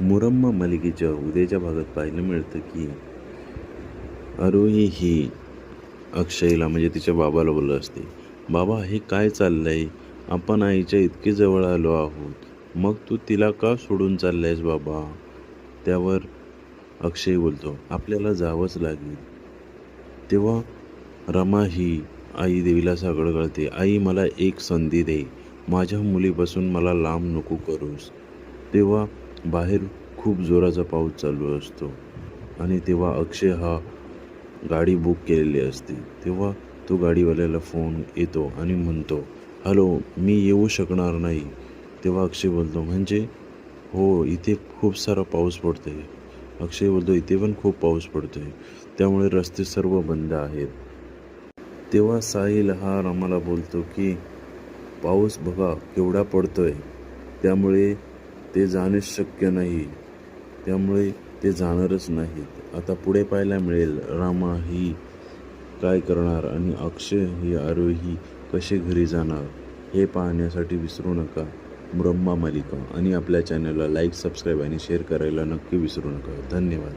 मुरम्मा मालिकेच्या उद्याच्या भागात पाहायला मिळतं की आरोही ही अक्षयला म्हणजे तिच्या बाबाला बोलत असते बाबा हे काय चाललं आहे आपण आईच्या इतके जवळ आलो आहोत. मग तू तिला का सोडून चाललायस बाबा? त्यावर अक्षय बोलतो आपल्याला जावंच लागेल. तेव्हा रमा ही आई देवीला सगळं कळते आई मला एक संधी दे. माझ्या मुलीपासून मला लांब नको करूस. तेव्हा बाहेर खूप जोराचा पाऊस चालू असतो. आणि तेव्हा अक्षय हा गाडी बुक केलेली असते. तेव्हा तो गाडीवाल्याला फोन येतो आणि म्हणतो हॅलो मी येऊ शकणार नाही. तेव्हा अक्षय बोलतो म्हणजे? हो इथे खूप सारा पाऊस पडतो आहे अक्षय बोलतो इथे पण खूप पाऊस पडतो आहे त्यामुळे रस्ते सर्व बंद आहेत. तेव्हा साहिल हा आम्हाला बोलतो की पाऊस बघा केवढा पडतो आहे त्यामुळे ते जाणे शक्य नाही. त्यामुळे ते जाणारच नाहीत. आता पुढे पाहायला मिळेल रामा ही काय करणार आणि अक्षय ही आरोही कसे घरी जाणार हे पाहण्यासाठी विसरू नका. ब्रह्मा मालिका आणि आपल्या चॅनलला लाईक सबस्क्राईब आणि शेअर करायला नक्की विसरू नका. धन्यवाद.